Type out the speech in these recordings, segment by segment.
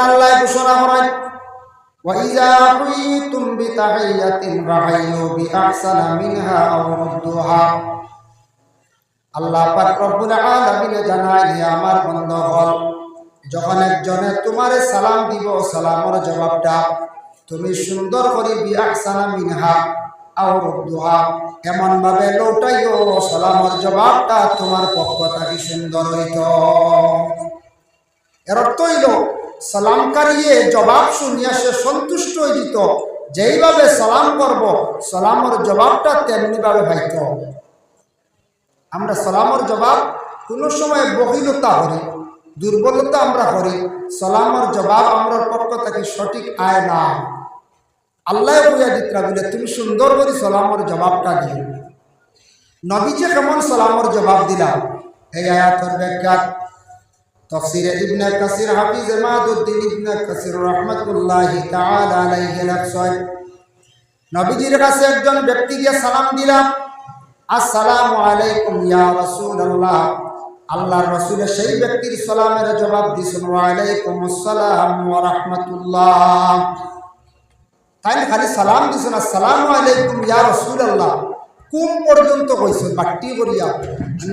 আল্লাহ ঘোষণা করেন وإذا حييتم بتحية فحيوا بأحسن منها أو ردوها আল্লাহ পাক রব্বুল আলামিন জানায় হে আমার বন্ধুগণ যখন একজনে তোমারে সালাম দিব সালামের জবাবটা তুমি সুন্দর করে বিআহসানা মিনহা আও রুদ্দুহা এমন ভাবে লৌটাইও সালামের জবাবটা তোমার পক্ষ থাকি সুন্দর হইত এর অর্থ হইল সালামকারিয়ে জবাব শুনিয়া সে সন্তুষ্ট হয়ে দিত যেইভাবে সালাম করব, সালামের জবাবটা তেমনিভাবে ভাইত। আমরা সালামর জবাব কোনো সময় বহিলতা করি, দুর্বলতা আমরা করি, সালামর জবাব আমরা পক্ষ থেকে সঠিক আয় না। আল্লাহ বুঝা দিতরা বলে তুমি সুন্দর করে সালামের জবাবটা দিও। নবীজি কেমন সালামর জবাব দিলাম? এই আয়াতের ব্যাখ্যা তফসিরে ইবনে কাসির হাফিজ মাদুদ্দিন ইবনে কাসির রহমতুল্লাহি তাআলা আলাইহি লাফসায়। নবীজির কাছে একজন ব্যক্তি গিয়ে সালাম দিলাম, আসসালামু আলাইকুম ইয়া রাসূলুল্লাহ। আল্লাহর রাসূলের সেই ব্যক্তির সালামের জবাব দিছেন ওয়া আলাইকুম আসসালাম ওয়া রাহমাতুল্লাহ। তাই খালি সালাম দিছেন আসসালামু আলাইকুম ইয়া রাসূলুল্লাহ। কুম পর্যন্ত কইছেন বাট্টি করিয়া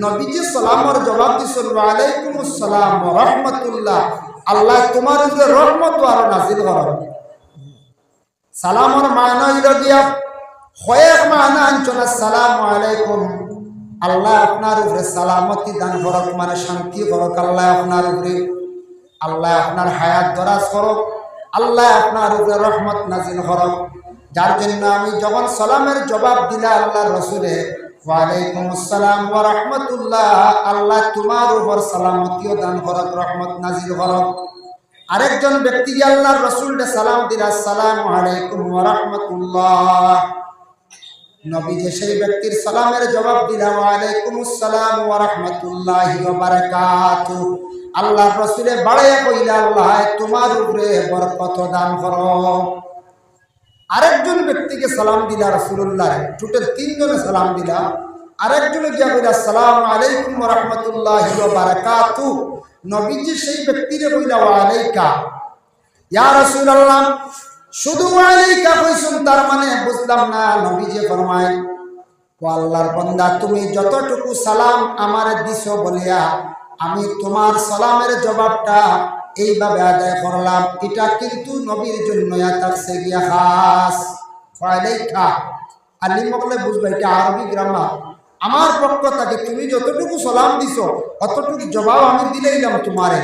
নবীজি সালামের জবাব দিছেন ওয়া আলাইকুম আসসালাম রাহমাতুল্লাহ। আল্লাহ তোমার উপরে রহমত আর নাজিল করেন। সালামর মায়না হইল গিয়া কয়েক মায়না আনছেন আসসালামু আলাইকুম। আল্লাহ আপনার উপরে সালামতি দান করক মানে শান্তি করক। আল্লাহ আপনার উপরে, আল্লাহ আপনার হায়াত দরাজ করক। আল্লাহ আপনার উপরে রহমত নাজিল করক। যার জন্য আমি যখন সালামের জবাব দিলা আল্লাহ রসুলে ওয়ালাইকুম আসসালাম ওয়া রাহমাতুল্লাহ, আল্লাহ তোমার উপর সালামতিও দান করক, রহমত নাজিল করক। আরেকজন ব্যক্তি আল্লাহর রসুলকে সালাম দিল, আসসালামু আলাইকুম ওয়া রাহমাতুল্লাহ। নবী যে সেই ব্যক্তির সালামের জবাব দিলাম আলাইকুম আসসালাম ওয়া রাহমাতুল্লাহি ওয়া বারাকাতু আল্লাহর রসুলে বাড়াইয়া কইলা, আল্লাহ, তোমার উপরে বরকত দান করো। আরেকজন ব্যক্তিকে সালাম দিলা রসুল্লাহ টোটাল তিনজনে সালাম দিলা। আরেকজনে গিয়া কইলা আসসালামু আলাইকুম রাহমাতুল্লাহি বারাকাতু। নবীজি সেই ব্যক্তিরে ওয়া আলাইকা। ইয়া রাসূলুল্লাহ, শুধু আলাইকা কইছুন তার মানে বুঝলাম না। নবীজি ফরমায়, ও আল্লাহর বান্দা, তুমি যতটুকু সালাম আমার দিছো বলিয়া, আমি তোমার সালামের জবাবটা এইভাবে আদায় করলাম, এটা কিন্তু নবীর জন্য ফাইলাইকা। আলিম বকলে বুঝবে এটা আরবি গ্রামার আমার পক্ষ থেকে তুমি যতটুকু সালাম দিছো, অতটুকু জবাব আমি দিলেইলাম তোমারে।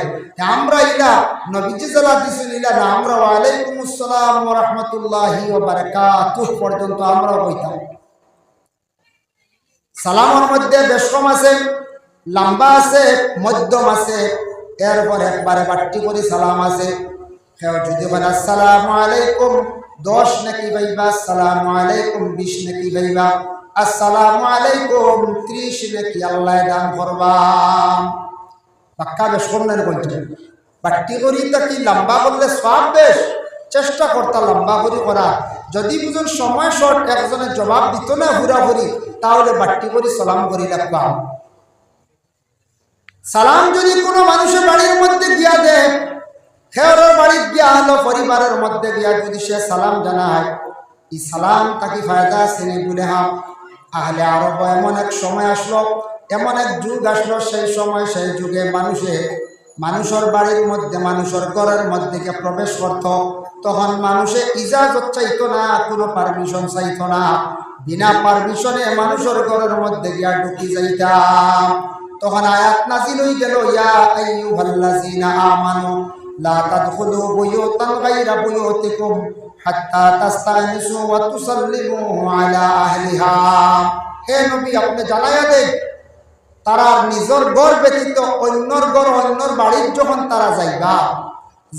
আমরা ইলা নবীজি সালা দিছেন ইলা না আমরা ওয়ালাইকুম আসসালাম ওয়া রাহমাতুল্লাহি ওয়া বারাকাতুহু পর্যন্ত আমরা কইতাম সালামের মধ্যে বেশ কম আছে, লম্বা আছে, মধ্যম আছে। এরপর একবারে বাট্টি করে সালাম আছে। কেউ যদি বলে, আসসালামু আলাইকুম। দশ নাকি ভাইবা আসসালামু আলাইকুম। বিশ নাকি ভাইবা আসসালামু আলাইকুম। ত্রিশ নাকি আল্লাহ দান করবাম পাক্কা বেশ করলেন বলছেন বাট্টি করি তা কি, লম্বা করলে সব বেশ। চেষ্টা করতা লম্বা করি করা। যদি বুঝুন সময় শর্ট, একজনের জবাব দিত না হুরাহুরি তাহলে বাট্টি করি সালাম করি রাখবাম সালাম যদি কোনো মানুষের বাড়ির মধ্যে গিয়া দেয় খেয়ারের বাড়ির গিয়া হলো, পরিবারের মধ্যে গিয়া যদি সে সালাম জানায়, এই সালাম তাকে ফায়দা শ্রেণি বলে হাম আহলে আরব এমন এক সময় আসলো, এমন এক যুগ আসলো, সেই সময়, সেই যুগে মানুষে, মানুষের বাড়ির মধ্যে, মানুষের ঘরের মধ্যে গিয়ে প্রবেশ করত। তখন মানুষে ইজাজত চাইত না, কোনো পারমিশন চাইত না। বিনা পারমিশনে মানুষের ঘরের মধ্যে গিয়া ঢুকি যাইতাম। তখন আয়াত নাজিল হই গেল, ইয়া আইয়ুহাল্লাযিনা আমানু, লা তাদখুলু বুয়ুতান গায়রা বুয়ুতিকুম হাত্তা তাস্তানিসু ওয়া তুসাল্লিমু আলা আহলিহা। হে নবী, আপনি জানায়া দেন তারা নিজের ঘর ব্যতীত অন্যর ঘর, অন্যর বাড়ির যখন তারা যাইবা,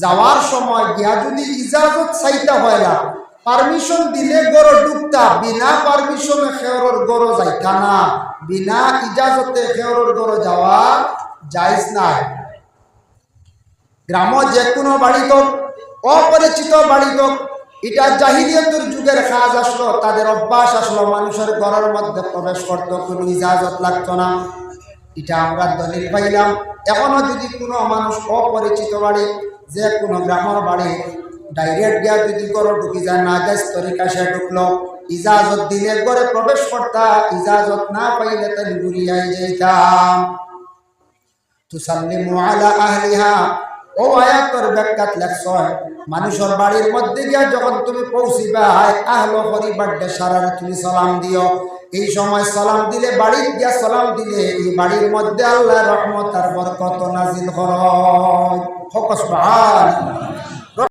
যাওয়ার সময় গিয়া যদি ইজাজত চাইতে হয় না পারমিশন দিলে গড় ডুবতা বিনা পারমিশনে খেয়রর গড় যাইতা না বিনা ইজাজতে খেয়রর গড় যাওয়া যাইজ নাই। গ্রাম যে কোনো বাড়িত অপরিচিত বাড়িত এটা জাহিলিয়তের যুগের কাজ আসলো তাদের অভ্যাস আসলো মানুষের ঘরের মধ্যে প্রবেশ করত কোনো ইজাজত লাগতো না। এটা আমরা দলিল পাইলাম। এখনও যদি কোনো মানুষ অপরিচিত বাড়ি যে কোনো গ্রামের বাড়ি ডাইরেক্ট গিয়া যদি করো ঢুকি যায়, না যাই তরিকা সে ঢুকলো। ইজাজত দিলে করে প্রবেশ করতা, ইজাজত না পাইলে তাই ঘুরিয়াই যাইতাম তুসাল্লিমু আলা আহলিহা। ও আয়াতর ব্যাখ্যাত মানুষের বাড়ির মধ্যে গিয়া যখন তুমি পৌঁছিবা আহলো পরিবারটা সারার তুমি সালাম দিও। এই সময় সালাম দিলে, বাড়ির গিয়া সালাম দিলে, এই বাড়ির মধ্যে আল্লাহ রহমত আর বরকত নাজিল ফোকাস